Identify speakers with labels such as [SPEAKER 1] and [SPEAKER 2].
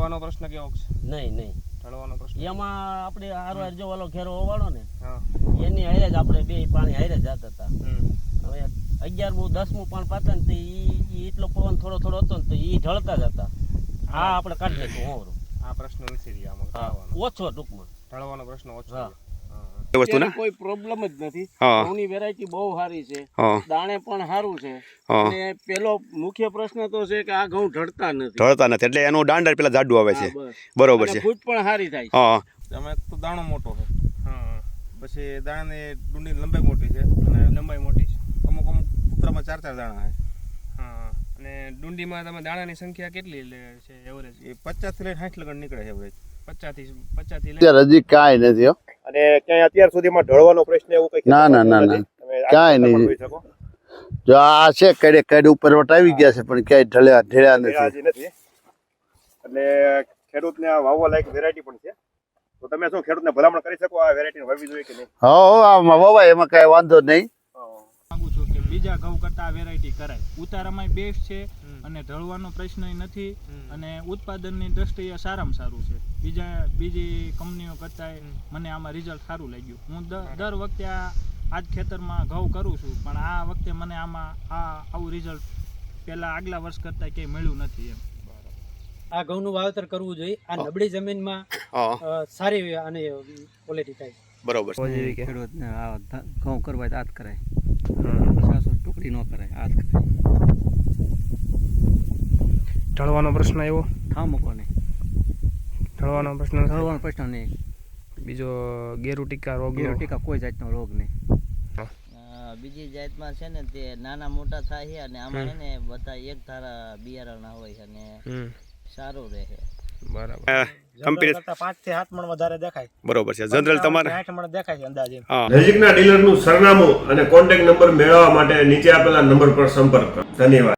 [SPEAKER 1] ઢળવાનો પ્રશ્ન કેવો છે?
[SPEAKER 2] નહીં નહીં.
[SPEAKER 1] ઠળવાનો પ્રશ્ન
[SPEAKER 2] એમાં આપણે આરો જો ઓલો ઘેરો હોવાળો ને એની હારે જ આપણે બે પાણી હારે જ જતા હતા. હવે અગિયારમું દસમું પણ પાતા ને તો એ એટલો પવન થોડો થોડો હતો ને તો ઈ ઢળતા જ હતા. આ આપણે કાઢી નાખ્યું હોવરું
[SPEAKER 1] આ પ્રશ્ન નથી રહ્યા આમાં
[SPEAKER 2] ઓછો ટૂંકમાં.
[SPEAKER 1] ઢળવાનો પ્રશ્ન ઓછો
[SPEAKER 2] હા.
[SPEAKER 1] રહ્યો. હા
[SPEAKER 3] એ વસ્તુ ને?
[SPEAKER 2] અત્યારે કોઈ પ્રોબ્લેમ જ નથી. ઘઉંની વેરાયટી બહુ સારી છે. દાણે પણ સારું છે. અને પેલો મુખ્ય પ્રશ્ન તો છે કે આ ઘઉં ઢળતા નથી.
[SPEAKER 3] ઢળતા નથી એટલે એનું દાંડર પેલા જાડું આવે છે. બરોબર છે.
[SPEAKER 2] ફૂટ પણ સારી થાય
[SPEAKER 3] હા.
[SPEAKER 1] તમે તો દાણો મોટો છે. પછી દાણાની ડુંડી લંબાઈ મોટી છે અને લંબાઈ મોટી છે. અમુક અમુક કૂતરામાં ચાર ચાર દાણા છે. હા. અને ડુંડીમાં તમે દાણાની સંખ્યા કેટલી છે એવરેજ એ પચાસથી લઈને સાઠ લગન નીકળે છે એવરેજ પચાસથી પચાસથી લઈને
[SPEAKER 4] હજી કાંઈ નથી હો.
[SPEAKER 5] અને ક્યાંય અત્યાર સુધીમાં ઢળવાનો પ્રશ્ન એવું કઈ
[SPEAKER 4] ના, ના, ના, ના. ક્યાંય નહીં. જો આ છે કડે કડે ઉપર વટ આવી ગયા છે પણ ક્યાંય ઢળ્યા ઢળ્યા નથી.
[SPEAKER 5] એટલે ખેડૂતને વાવવા લાયક વેરાયટી પણ છે. તો તમે શું ખેડૂતને ભલામણ કરી શકો આ વેરાયટી વાવવી જોઈએ કે નહીં?
[SPEAKER 4] હો આમાં વવાય એમાં કાંઈ વાંધો નહીં.
[SPEAKER 6] બીજા ઘઉં કરતા આ વેરાયટી કરાય. ઉતારામાં બેસ્ટ છે અને ઢળવાનો પ્રશ્ન નથી અને ઉત્પાદનની દ્રષ્ટિએ સારામાં સારું છે. બીજા બીજી કંપનીઓ કરતાં મને આમાં રિઝલ્ટ સારું લાગ્યું. હું દર વખતે આ આજ ખેતરમાં ઘઉં કરું છું પણ આ વખતે મને આમાં આ આવું રિઝલ્ટ પહેલાં આગલા વર્ષ કરતાં ક્યાંય મળ્યું નથી એમ.
[SPEAKER 7] આ ઘઉંનું વાવેતર કરવું જોઈએ. આ નબળી જમીનમાં સારી અને ક્વોલિટી થાય.
[SPEAKER 3] બરોબર. છે
[SPEAKER 8] ખેડૂતને ઘઉં કરવા હોય તો આ જ કરાય સાસુ ન કરાય આ કરાય.
[SPEAKER 1] ઢળવાનો પ્રશ્ન એવો
[SPEAKER 8] હા મૂકો નહીં.
[SPEAKER 1] ઢળવાનો પ્રશ્ન
[SPEAKER 8] ઢળવાનો પ્રશ્ન નહીં.
[SPEAKER 1] બીજો ગેરુ ટીકા રોગ
[SPEAKER 8] ગેરુ ટીકા કોઈ જાતનો રોગ નહીં.
[SPEAKER 9] બીજી જાતમાં છે ને તે નાના મોટા થાય છે અને આમાં છે ને બધા એક ધારા બિયારણના હોય છે અને સારું રહે
[SPEAKER 1] બરાબર.
[SPEAKER 3] કંપની
[SPEAKER 7] થી મણ વધારે દેખાય.
[SPEAKER 3] બરોબર છે. જનરલ તમારે
[SPEAKER 7] આઠ મણ દેખાય છે અંદાજે.
[SPEAKER 3] હા.
[SPEAKER 5] નજીકના ડીલરનું સરનામું અને કોન્ટેક્ટ નંબર મેળવવા માટે નીચે આપેલા નંબર પર સંપર્ક કરો. ધન્યવાદ.